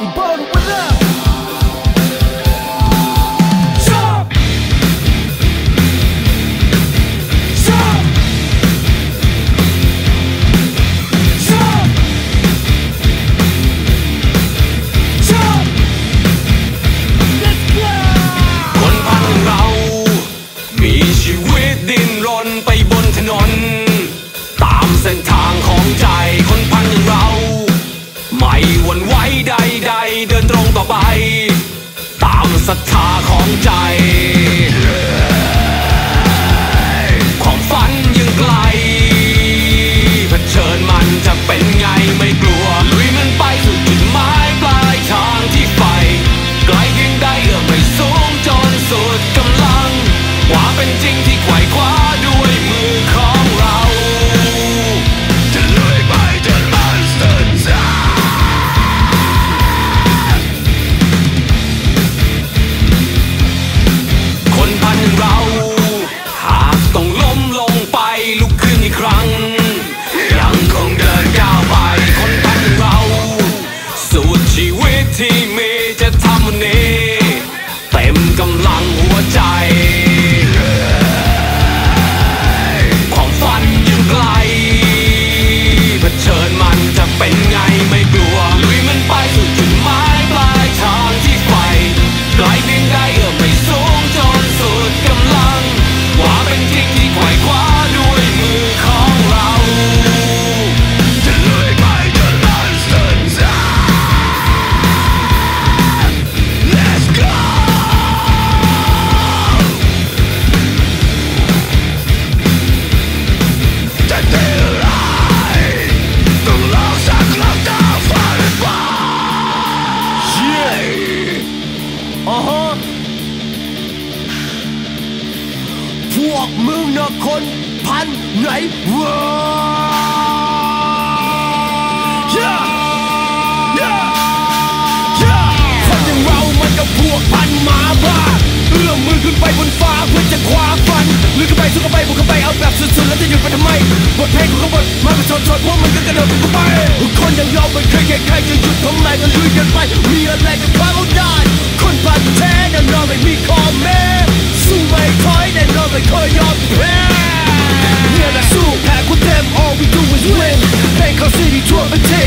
อีเบิร์นวันละชอบชอบชอบชอบ Let's go คนพันเรามีชีวิตดิ้นรนไปบนถนน ตามเส้นทางของใจคนพันอย่างเรา ไม่หวั่นไหวใดๆเดินตรงต่อไป ตามศรัทธาของใจ วันนี้ เต็มกำลังหัวใจ มึงนะคนพันไหนวะ Yeah Yeah Yeah คนอย่างเรามันก็พวกพันหมาบ้าเอื้อมมือขึ้นไปบนฟ้าเพื่อจะคว้าฟันลึกเข้าไปสู้เข้าไปบุกเข้าไปเอาแบบสุดๆแล้วจะหยุดไปทำไมบทเพลงของขบวนมาเป็นชนชนพวกมันก็กระโดดเข้าไปคนอย่างเราไม่เคยแค่ใครจะหยุดทำไรกันลุยกันไปมีอะไรก็คว้าเอาได้คนพันแท้แน่นอนไม่มีคอมเมนต์สู้ไม่ถอย they play on the Yeah, that's with them, all we do is win. Bangkok city, 12 and 10.